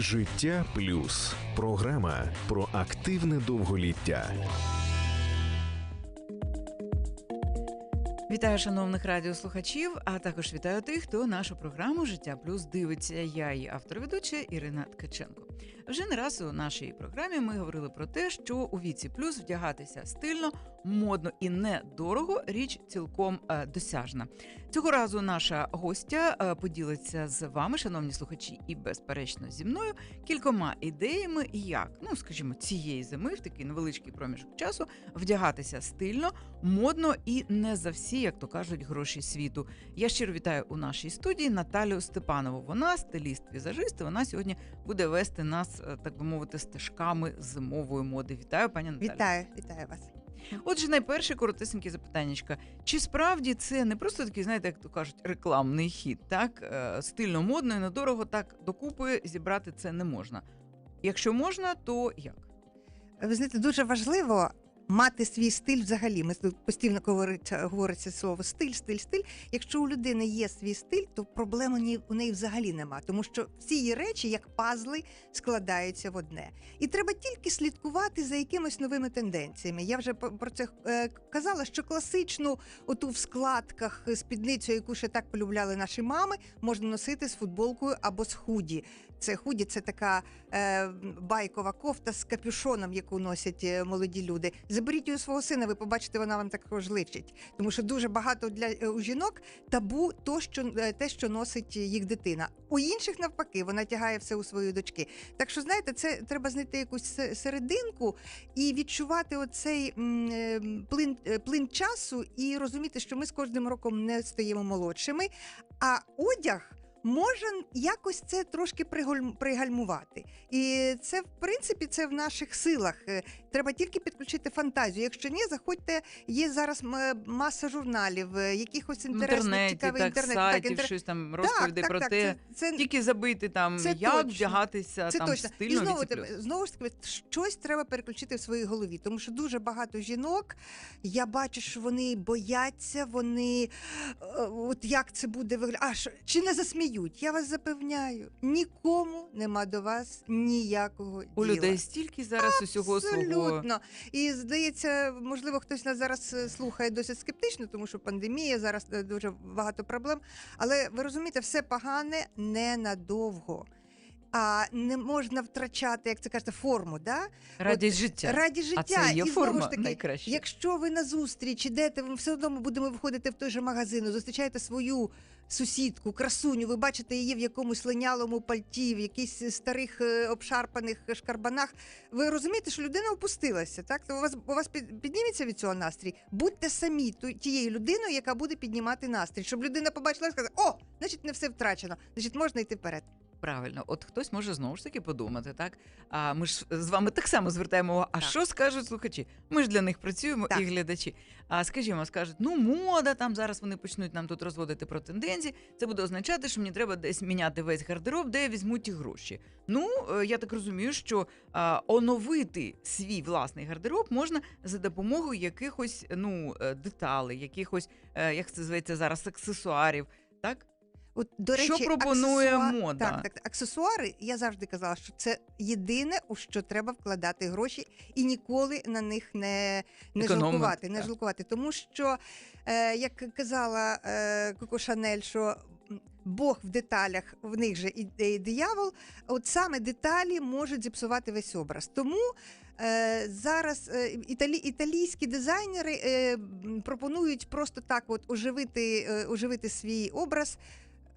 Життя плюс програма про активне довголіття. Вітаю шановних радіослухачів, а також вітаю тих, хто нашу програму Життя Плюс дивиться. Я її автор-ведуча Ірина Ткаченко. Вже не раз у нашій програмі ми говорили про те, що у віці плюс вдягатися стильно, модно і недорого річ цілком е, досяжна. Цього разу наша гостя е, поділиться з вами, шановні слухачі, і безперечно зі мною кількома ідеями, як ну скажімо, цієї зими в такий невеличкий проміжок часу вдягатися стильно, модно і не за всі, як то кажуть, гроші світу. Я щиро вітаю у нашій студії Наталію Степанову. Вона стиліст-візажист. Вона сьогодні буде вести нас, е, так би мовити, стежками зимової моди. Вітаю, пані Наталі. Вітаю, вітаю вас. Отже, найперше коротесеньке запитаннячка. Чи справді це не просто такий, знаєте, як то кажуть, рекламний хід, так Е, стильно, модно і недорого, так докупи зібрати це не можна. Якщо можна, то як? Ви знаєте, дуже важливо мати свій стиль взагалі. Ми постійно говориться, говориться слово стиль, стиль, стиль. Якщо у людини є свій стиль, то проблем у неї, взагалі нема, тому що всі її речі, як пазли, складаються в одне. І треба тільки слідкувати за якимись новими тенденціями. Я вже про це е, казала, що класичну оту в складках спідницю, яку ще так полюбляли наші мами, можна носити з футболкою або з худі. Це худі, це така е, байкова кофта з капюшоном, яку носять е, молоді люди. Заберіть її у свого сина, ви побачите, вона вам також личить. Тому що дуже багато для е, у жінок табу то, що е, те, що носить їх дитина. У інших навпаки, вона тягає все у свої дочки. Так що, знаєте, це треба знайти якусь серединку і відчувати оцей е, плин, е, плин часу, і розуміти, що ми з кожним роком не стаємо молодшими, а одяг. Може якось це трошки пригальмувати, і це в принципі це в наших силах. Е, Треба тільки підключити фантазію. Якщо ні, заходьте. Є зараз маса журналів, е, якихось інтересних цікавих так, інтернет, сайтів, інтер- щось там Так, розповіді так, про так, те. Це, це, Тільки забити там, Це як точно. вдягатися це там точно. стильно І знову, знову ж таки, щось треба переключити в своїй голові, тому що дуже багато жінок. Я бачу, що вони бояться, вони е, от як це буде виглядати. А що, чи не засміють? Я вас запевняю, нікому нема до вас ніякого У людей стільки зараз усього свого. Абсолютно. І здається, можливо, хтось нас зараз е, слухає досить скептично, тому що пандемія, зараз е, дуже багато проблем. Але ви розумієте, все погане ненадовго. А не можна втрачати, як це кажете, форму, да? Радість життя. раді життя. А це є і знову ж таки, найкраща. Якщо ви на зустріч ідете, ви все одно ми будемо виходити в той же магазин, зустрічаєте свою сусідку, красуню, ви бачите її в якомусь линялому пальті, в якихось старих е, обшарпаних шкарбанах. Ви розумієте, що людина опустилася, так? То у вас у вас підніметься від цього настрій. Будьте самі тією людиною, яка буде піднімати настрій, щоб людина побачила і сказала: О, значить, не все втрачено, значить, можна йти вперед. Правильно, от хтось може знову ж таки подумати, так? А ми ж з вами так само звертаємо увагу. А Так. що скажуть слухачі? Ми ж для них працюємо Так. і глядачі. А скажімо, скажуть, ну мода там зараз вони почнуть нам тут розводити про тенденції. Це буде означати, що мені треба десь міняти весь гардероб, де я візьму ті гроші. Ну е, я так розумію, що а, оновити свій власний гардероб можна за допомогою якихось ну е, деталей, якихось, е, як це зветься зараз, аксесуарів. Так От, до Що пропонує аксесуа- мода? Так, так, аксесуари, я завжди казала, що це єдине, у що треба вкладати гроші, і ніколи на них не, не Економити, жалкувати. Не жалкувати. Тому що, е, як казала е, Коко Шанель, що Бог в деталях, в них же і, і диявол, от саме деталі можуть зіпсувати весь образ. Тому е, зараз е, італі, італійські дизайнери е, пропонують просто так от оживити, е, оживити свій образ.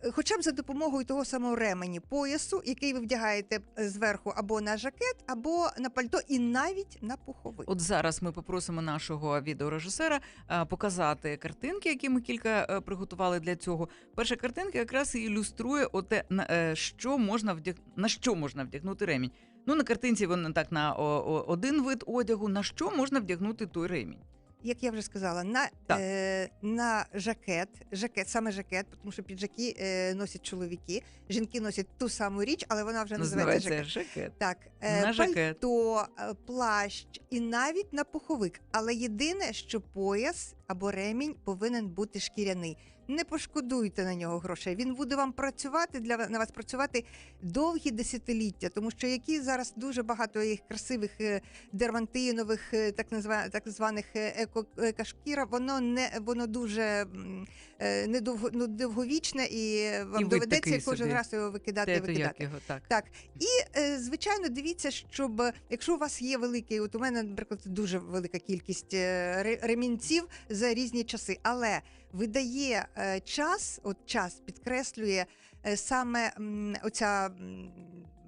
Хоча б за допомогою того самого ремені поясу, який ви вдягаєте е, зверху або на жакет, або на пальто, і навіть на пуховик. От зараз ми попросимо нашого відеорежисера е, показати картинки, які ми кілька е, приготували для цього. Перша картинка якраз і ілюструє оте, на, що можна вдяг... на що можна вдягнути ремінь. Ну, на картинці вона так на один вид одягу, на що можна вдягнути той ремінь. Як я вже сказала, на, е, на жакет, жакет, саме жакет, тому що піджаки е, носять чоловіки, жінки носять ту саму річ, але вона вже називається Називається жакет. жакет. Так, е, На пальто, жакет. плащ і навіть на пуховик. Але єдине, що пояс або ремінь повинен бути шкіряний. Не пошкодуйте на нього грошей. Він буде вам працювати для на вас працювати довгі десятиліття, тому що які зараз дуже багато їх красивих е, дермантинових, е, так назва так званих е, еко екошкіра, воно не воно дуже недовго ну, довговічне, і вам вид доведеться кожен собі. раз його викидати Те, викидати. його так. Так, і звичайно, дивіться, щоб якщо у вас є великий, от у мене, наприклад, дуже велика кількість ремінців за різні часи, але видає е, час, от час підкреслює е, саме оця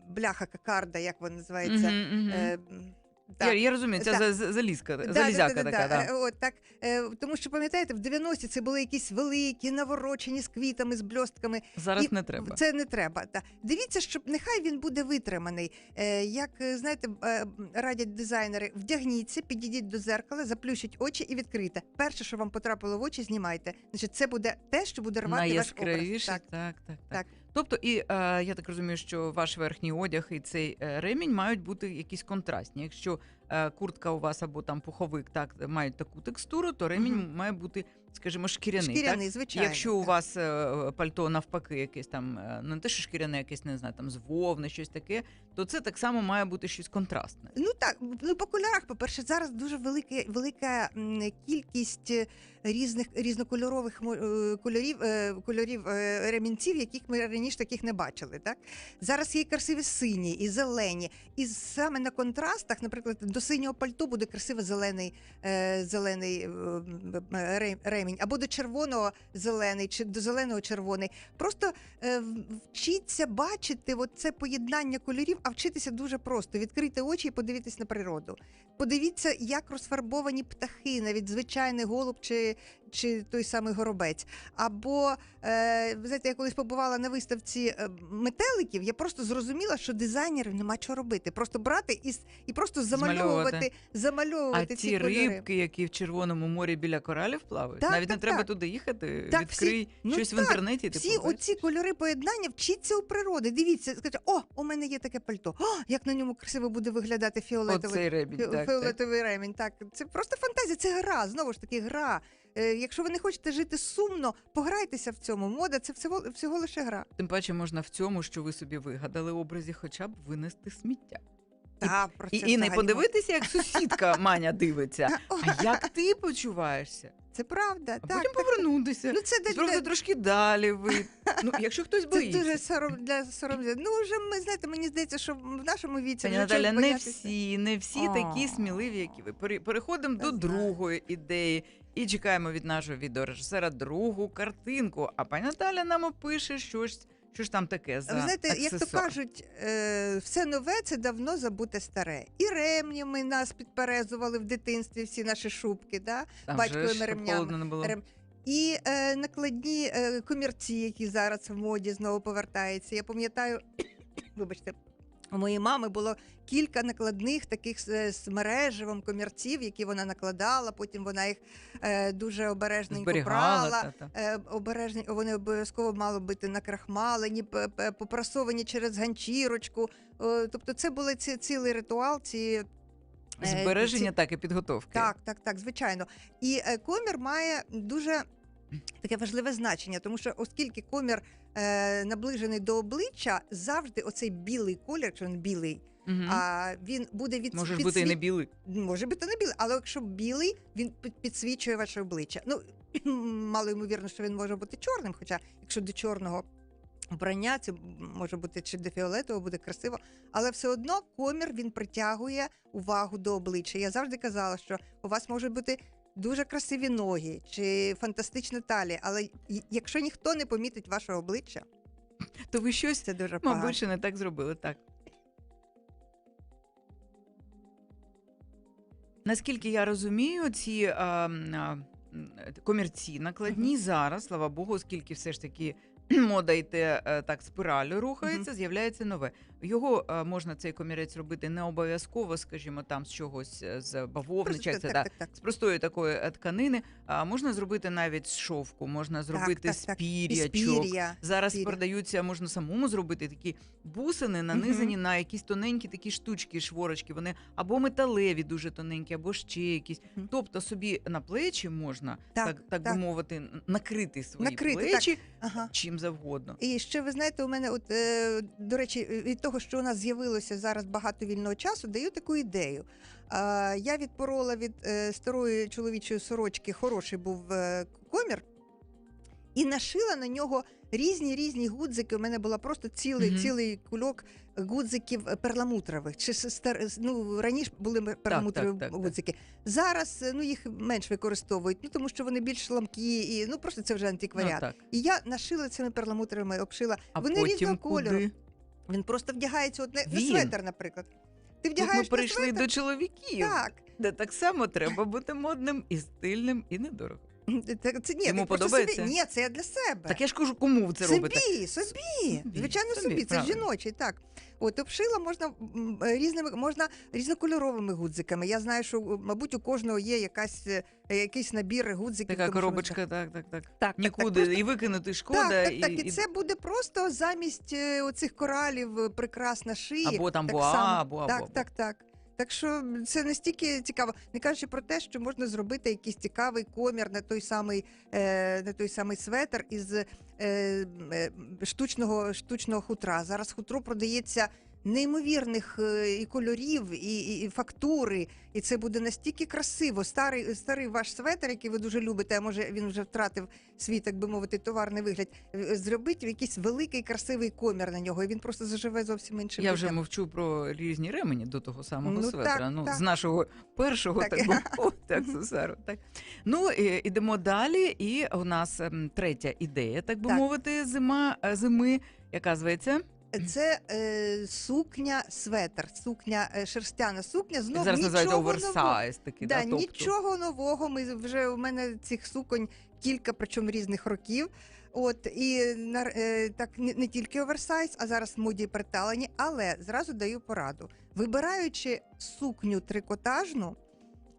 бляха кокарда, як вона називається. Mm -hmm, м, Я, так. я розумію, це Так. за- за- залізка, Да, залізяка да, да, така. да, Да. Е, От так, Е, тому що пам'ятаєте, в 90-ті це були якісь великі, наворочені з квітами, з бльостками. Зараз І не треба. Це не треба. Та. Дивіться, щоб нехай він буде витриманий. Е, як знаєте, радять дизайнери, вдягніться, підійдіть до зеркала, заплющіть очі і відкрийте. Перше, що вам потрапило в очі, знімайте. Значить, це буде те, що буде рвати ваш образ. Так. Так, так, так. Так. Тобто, і е, я так розумію, що ваш верхній одяг і цей е, ремінь мають бути якісь контрастні. Якщо е, куртка у вас або там пуховик так мають таку текстуру, то ремінь Мгм. має бути, скажімо, шкіряний. Шкіряний, так? звичайно. Якщо у так. вас е, пальто навпаки, якесь там е, не те, що шкіряне, якесь не знаю, там з вовни, щось таке, то це так само має бути щось контрастне. Ну так, ну по кольорах, по-перше, зараз дуже велика, велика м, кількість е, різних різнокольорових мо- е, кольорів, е, кольорів е, ремінців, яких ми раніше таких не бачили. Так? Зараз є і красиві сині, і зелені. І саме на контрастах, наприклад, до синього пальто буде красиво зелений, е, зелений е, м, е, ре- ремінь, або до червоного зелений, чи до зеленого червоний. Просто е, вчіться бачити от це поєднання кольорів, а вчитися дуже просто. Відкрийте очі і подивитись на природу. Подивіться, як розфарбовані птахи, навіть звичайний голуб чи, чи той самий горобець. Або е, ви знаєте, я колись побувала на виставці е, метеликів. Я просто зрозуміла, що дизайнерів нема чого робити. Просто брати і, і просто замальовувати, Змальовувати. А ці кольори. рибки, які в Червоному морі біля коралів плавають, Так, навіть так, не треба так. туди їхати. Так, відкрий всі- ну щось в інтернеті. ти Всі оці кольори поєднання вчіться у природи. Дивіться, скажіть, о, у мене є таке пальто. О, як на ньому красиво буде виглядати фіолетовий, Оцей ребінь, фі- так, так. ремінь. Так, це просто фантазія, це гра. Знову ж таки, гра. Е, якщо ви не хочете жити сумно, пограйтеся в цьому. Мода це всього, всього лише гра. Тим паче можна в цьому, що ви собі вигадали образі, хоча б винести сміття. Та, про І, це і не подивитися, як сусідка Маня дивиться. А як ти почуваєшся? Це правда. А так, потім так. повернутися. Ну, це Спробувати трошки далі ви. Ну, якщо хтось Це дуже сором для сором'я. Ну вже ми знаєте, мені здається, що в нашому віці Пані Наталя, не боятися. всі, не всі такі сміливі, як і ви. Пере- Переходимо до другої ідеї і чекаємо від нашого відеорежисера другу картинку. А пані Наталя нам опише щось, що ж там таке за Ви знаєте, як то кажуть, е, все нове це давно забуте старе. І ремнями нас підперезували в дитинстві, всі наші шубки, да? Там батьковими же ж, ремнями. холодно не було. Рем- І е, накладні е, комірці, які зараз в моді знову повертаються. Я пам'ятаю, вибачте. У моєї мами було кілька накладних таких з, мережевим комірців, які вона накладала. Потім вона їх е, дуже обережненько Зберігала. Е, обережні, вони обов'язково мали бути накрахмалені, попрасовані через ганчірочку. Е, Тобто, це був ці, цілий ритуал. Ці, е, Збереження, ці- так і підготовки. так, так, так, звичайно. І е, комір має дуже таке важливе значення, тому що оскільки комір е, наближений до обличчя, завжди оцей білий колір, якщо він білий, Мгм. а він буде від Може ж бути і не білий. Може бути не білий, але якщо білий, він під- підсвічує ваше обличчя. Ну, мало ймовірно, що він може бути чорним, хоча якщо до чорного вбрання, це може бути чи до фіолетового, буде красиво. Але все одно комір він притягує увагу до обличчя. Я завжди казала, що у вас можуть бути дуже красиві ноги чи фантастична талія, але якщо ніхто не помітить вашого обличчя, То ви щось, це дуже погано. мабуть, ще не так зробили. Так. Наскільки я розумію, ці а, а, м, комірці накладні зараз, слава Богу, оскільки все ж таки мода йде е, так спиралю рухається, з'являється нове. Його е, можна цей комірець робити не обов'язково, скажімо, там з чогось е, з бавовни, чи це так, так. з простої такої е, тканини. А можна зробити навіть з шовку, можна зробити так, з пір'ячок. Зараз пір'я. продаються, можна самому зробити такі бусини, нанизані на якісь тоненькі такі штучки, шворочки. Вони або металеві, дуже тоненькі, або ще якісь. Мгм. Тобто собі на плечі можна, Так, так, так, так. би мовити, накрити свої Накрити, так. плечі Ага. чим завгодно. І ще ви знаєте, у мене, от е, до речі, від того, що у нас з'явилося зараз багато вільного часу, даю таку ідею. Я відпорола від е, старої чоловічої сорочки, хороший був е, комір, і нашила на нього різні різні гудзики. У мене була просто цілий, Мгм. цілий кульок гудзиків перламутрових. Чи стар, ну, раніше були перламутрові так, так, так. гудзики. Зараз е, ну, їх менш використовують, ну тому що вони більш ламкі, і ну просто це вже антикваріат. Ну, так. І я нашила цими перламутровими, обшила. А Вони потім різного кольору. Він просто вдягається от на, на Він. светер, наприклад. Ти Тут ми вдягаєш на перейшли светер? до чоловіків, Так. де так само треба бути модним і стильним, і недорого. Це, це ні, Йому просто подобається? Собі, ні, це я для себе. Так я ж кажу, кому ви це собі, робите? собі, Собі, Звичайно, собі, собі. Це правильно. жіночий, так. От обшила можна м, різними, можна різнокольоровими гудзиками. Я знаю, що мабуть у кожного є якась е, якийсь набір гудзиків. Така тому що коробочка, так, так, так. Так, Нікуди так, просто- і викинути шкода. Так, так, і, так, і і- це буде просто замість е, оцих коралів е, прикрас на шиї. Або там так боа, само. або- або- так, або. так, так. Так що це настільки цікаво, не кажучи про те, що можна зробити якийсь цікавий комір на той самий, е, на той самий светр із е, е, штучного, штучного хутра. Зараз хутро продається неймовірних е, і кольорів, і, і, і фактури, і це буде настільки красиво. Старий, старий ваш светр, який ви дуже любите, а може він вже втратив свій, так би мовити, товарний вигляд. е, Зробіть якийсь великий красивий комір на нього, і він просто заживе зовсім іншим. Я вже мовчу про різні ремені до того самого Ну, светра. так, ну, так. з нашого першого Так. так, так, аксесуару. Так. Ну, і, ідемо далі. І у нас ем, третя ідея, так би Так. мовити, зима, е, зими, яка зветься. Це е, сукня светр, сукня е, шерстяна сукня. Знов Зараз називається нічого нового. оверсайз такий. Да, тобто. нічого нового. Ми вже у мене цих суконь кілька, причому різних років. От і на, е, так не, не тільки оверсайз, а зараз в моді приталені. Але зразу даю пораду. Вибираючи сукню трикотажну,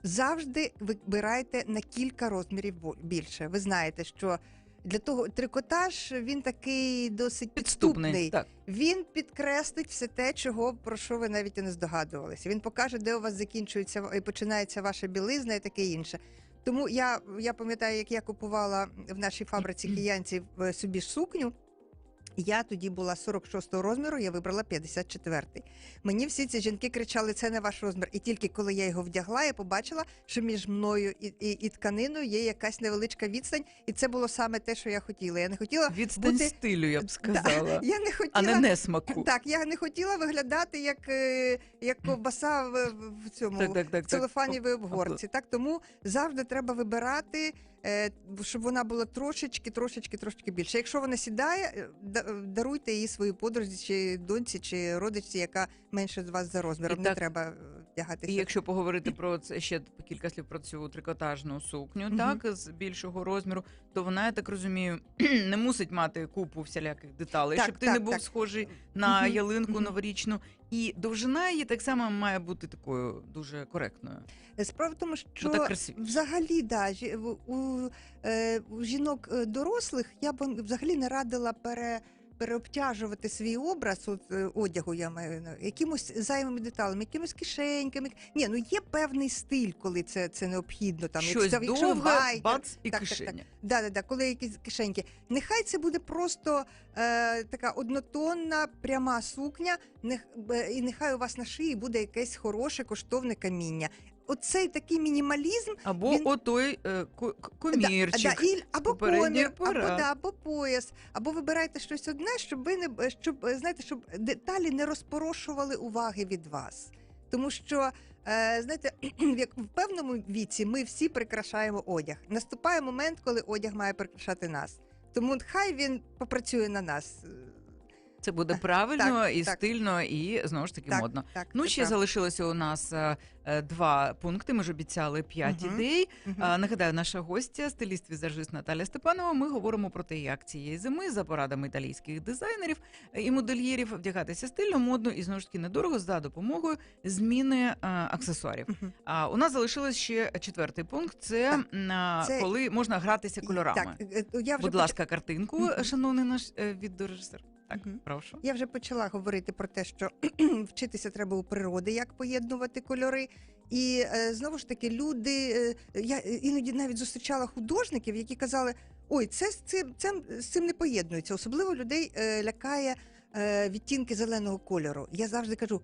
завжди вибирайте на кілька розмірів бо- більше. Ви знаєте, що для того трикотаж він такий досить Підступний. підступний. Так. Він підкреслить все те, чого про що ви навіть і не здогадувалися. Він покаже, де у вас закінчується і починається ваша білизна і таке інше. Тому я, я пам'ятаю, як я купувала в нашій фабриці киянців е, собі сукню. Я тоді була 46-го розміру, я вибрала 54-й. Мені всі ці жінки кричали, це не ваш розмір. І тільки коли я його вдягла, я побачила, що між мною і, і, і тканиною є якась невеличка відстань, і це було саме те, що я хотіла. Я не хотіла Відстань бути- стилю, я б Да, сказала. я не хотіла А не несмаку. так, я не хотіла виглядати як, е, як ковбаса в, в- цьому так, так, так, в целофановій обгорці. Так тому завжди треба вибирати, щоб вона була трошечки, трошечки, трошечки більше. Якщо вона сідає, е, даруйте її своїй подрузі, чи доньці, чи родичці, яка менше з вас за розміром. І Не так- треба е, вдягатися. І якщо поговорити про це ще кілька слів про цю трикотажну сукню, Мгм. так з більшого розміру, то вона, я так розумію, не мусить мати купу всіляких деталей, Так, щоб ти так, не був схожий на ялинку новорічну. І довжина її так само має бути такою дуже коректною. Справа в тому, що так взагалі да, у, у, е, у жінок е, дорослих я б взагалі не радила пере. Переобтяжувати свій образ от, е, одягу, я маю якимось зайвими деталями, якимось кишеньками. Ні, ну є певний стиль, коли це, це необхідно. Там Щось якщо- якщо довге, байкер, бац і так, так, кишеня. так. Да, да, да, коли якісь кишеньки. Нехай це буде просто е, така однотонна пряма сукня, нех, е, і нехай у вас на шиї буде якесь хороше коштовне каміння. Оцей такий мінімалізм Або Він- отой е, комірчик. Да, да, і, або комір, або, да, або пояс, або вибирайте щось одне, щоб ви не щоб е, знаєте, щоб деталі не розпорошували уваги від вас. Тому що е, знаєте, як в певному віці ми всі прикрашаємо одяг. Наступає момент, коли одяг має прикрашати нас. Тому хай він попрацює на нас. Це буде правильно так, і так. стильно, і знову ж таки Так, модно. так, Ну, ще правда. залишилося у нас е, е, два пункти. Ми ж обіцяли п'ять Мгм. ідей. Мгм. А, Нагадаю, наша гостя, стиліст візажист Наталя Степанова. Ми говоримо про те, як цієї зими за порадами італійських дизайнерів і модельєрів вдягатися стильно, модно і знову ж таки недорого за допомогою зміни е, аксесуарів. Мгм. А у нас залишилось ще четвертий пункт. Це, Так, це- коли можна гратися кольорами. Так, е, е, я вже Будь поч- ласка, картинку, Мгм. шановний наш е, відеорежисер. Так, Мгм. прошу. Я вже почала говорити про те, що вчитися треба у природи, як поєднувати кольори. І е, знову ж таки, люди е, я іноді навіть зустрічала художників, які казали: ой, це з цим, це з цим не поєднується. Особливо людей е, лякає відтінки зеленого кольору. Я завжди кажу: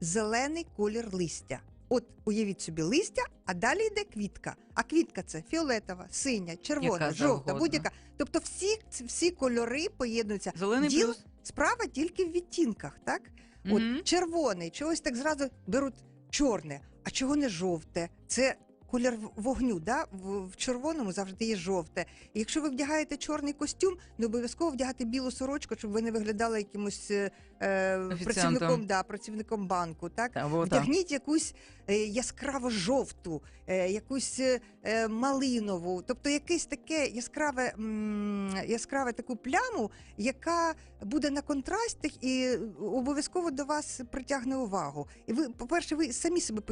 зелений колір листя. От уявіть собі листя, а далі йде квітка. А квітка це фіолетова, синя, червона, Яка жовта, завгодно. будь-яка. Тобто всі, всі кольори поєднуються. Зелений Діл- плюс. Справа тільки в відтінках, так? Мгм. От червоний, чогось так зразу беруть чорне, а чого не жовте? Це колір вогню. Да? В, в червоному завжди є жовте. І якщо ви вдягаєте чорний костюм, не обов'язково вдягати білу сорочку, щоб ви не виглядали якимось е, е, працівником, да, працівником банку. Так? Або, Вдягніть. Вдягніть якусь е, яскраво жовту, е, якусь е, малинову, тобто якесь таке яскраве, м, яскраве таку пляму, яка буде на контрастах і обов'язково до вас притягне увагу. І ви, по-перше, ви самі себе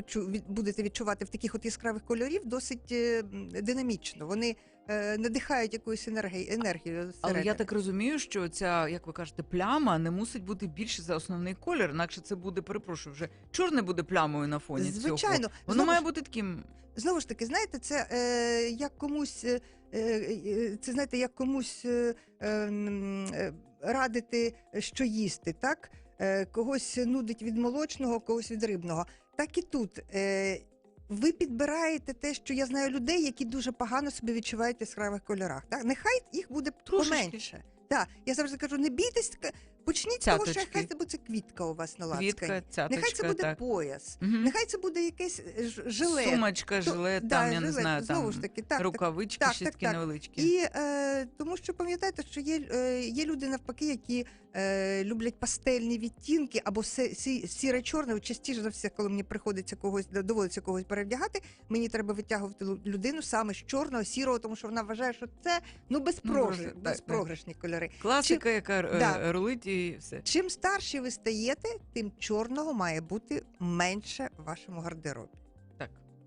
будете відчувати в таких от яскравих кольорів досить е, динамічно. Вони е, надихають якоюсь енергією енергією. Але я так розумію, що ця, як ви кажете, пляма не мусить бути більше за основний колір, інакше це буде, перепрошую, вже чорне буде плямою на фоні цього. Звичайно, Воно Знову має бути таким. Знову ж таки, знаєте, це е, як комусь, е, е, це знаєте, як комусь е, м, е, радити, що їсти, так? Е, когось нудить від молочного, когось від рибного. Так і тут. Е, ви підбираєте те, що я знаю людей, які дуже погано себе відчувають в яскравих кольорах. Так? Нехай їх буде Трошечки. поменше. Так, я завжди кажу, не бійтесь, почніть з того, що хай це буде квітка у вас на лацкані. Квітка, цяточка, Нехай це буде так. пояс. угу. Нехай це буде якесь жилет. ж- жилет. Сумочка, То- там, да, я не знаю, знову там ж таки, так, так. рукавички, так, ще так, такі так. невеличкі. І е, тому що пам'ятаєте, що є, е, є люди навпаки, які е, люблять пастельні відтінки або сі, сіре чорне. Частіше за все, коли мені приходиться когось доводиться когось перевдягати, мені треба витягувати лю- людину саме з чорного, сірого, тому що вона вважає, що це ну безпрограш, так, так. безпрограшні кольори. Класика, яка е, Да. рулить і все. Чим старші ви стаєте, тим чорного має бути менше в вашому гардеробі.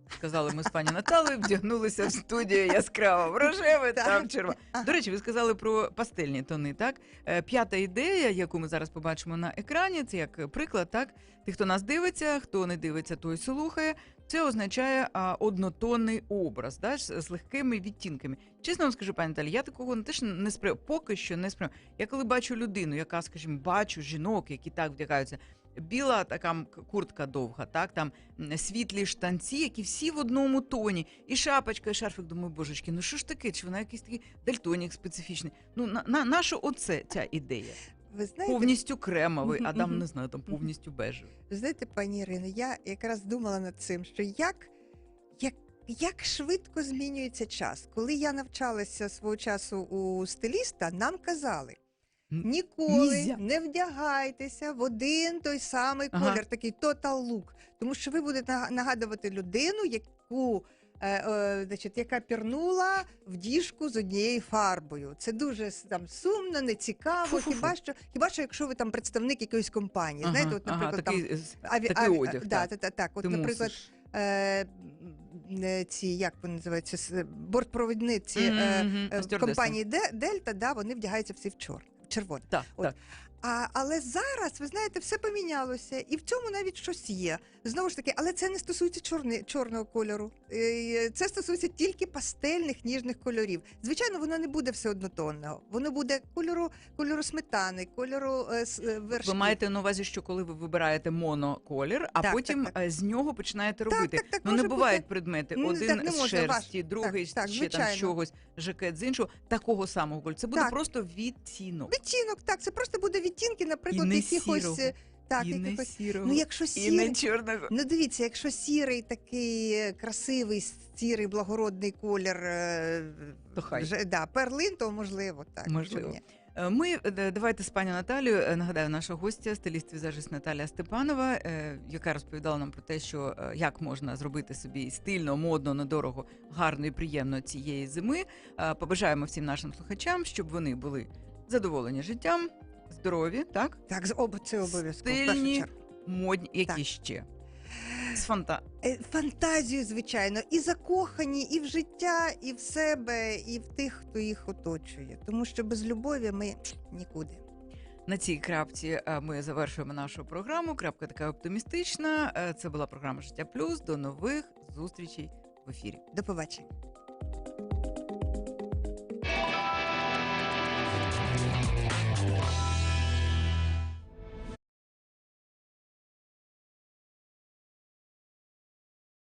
Сказали ми з пані Наталею, вдягнулися в студію яскраво в рожеве, там червоне. До речі, ви сказали про пастельні тони. Так, Е, п'ята ідея, яку ми зараз побачимо на екрані, це як приклад. Так, ти хто нас дивиться, хто не дивиться, той слухає. Це означає а, однотонний образ, да, з з легкими відтінками. Чесно вам скажу, пані Наталі, я такого теж не сприймаю, поки що не сприймаю. Я коли бачу людину, яка, скажімо, бачу жінок, які так вдягаються. Біла така куртка довга, так там світлі штанці, які всі в одному тоні, і шапочка, і шарфик. Думаю, божечки, ну що ж таке? Чи вона якийсь такий дальтонік специфічний? Ну на, на наша оце ця ідея. Ви знаєте, Повністю кремовий, а там не знаю, там повністю бежевий. Ви знаєте, пані Ірино, я якраз думала над цим, що як, як, як швидко змінюється час. Коли я навчалася свого часу у стиліста, нам казали. Ніколи нізя. не вдягайтеся в один той самий Ага. колір, такий total look. Тому що ви будете нагадувати людину, яку, е, е, значить, яка пірнула в діжку з однією фарбою. Це дуже там сумно, нецікаво. Фу-фу-фу. Хіба що, хіба що якщо ви там представник якоїсь компанії, знаєте, от, наприклад, ага, там такий, з- Аві, такий аві- одяг, да, так. та, та, так. От, ти наприклад, мусиш. е, е, ці, як вони називаються, бортпровідниці е, е, в компанії Дельта, да, вони вдягаються всі в чорне. В Червоне. Так, От. так. А, але зараз, ви знаєте, все помінялося, і в цьому навіть щось є. Знову ж таки, але це не стосується чорни, чорного кольору. Це стосується тільки пастельних ніжних кольорів. Звичайно, воно не буде все однотонного. Воно буде кольору, кольору сметани, кольору е, е. Ви маєте на увазі, що коли ви вибираєте моноколір, а Так, потім так, так. е, з нього починаєте робити. так, так, ну не бувають бути. предмети. Ну, Один так з шерсті, ваш- другий так, так, ще там звичайно. з чогось, жакет з іншого, такого самого кольору. Це буде Так. просто відтінок. Відтінок, так, це просто буде відтінки, наприклад, І не якихось. сірого. е, Так, і не якихось. сірого, Ну, якщо і сірий, не чорного. Ну дивіться, якщо сірий такий е, красивий, сірий, благородний колір, е, То хай. вже, да, перлин, то можливо, так. Можливо. ні? Е, Ми е, давайте з пані Наталією е, нагадаю, наша гостя, стиліст візажист Наталія Степанова, е, яка розповідала нам про те, що е, як можна зробити собі стильно, модно, недорого, гарно і приємно цієї зими. Е, Побажаємо всім нашим слухачам, щоб вони були задоволені життям, здорові, так Так, це обов'язково. Стильні. модні, які Так. ще з фанта. Е, Фантазію, звичайно, і закохані, і в життя, і в себе, і в тих, хто їх оточує. Тому що без любові ми нікуди. На цій крапці е, ми завершуємо нашу програму. Крапка така оптимістична. Е, Це була програма Життя Плюс. До нових зустрічей в ефірі. До побачення.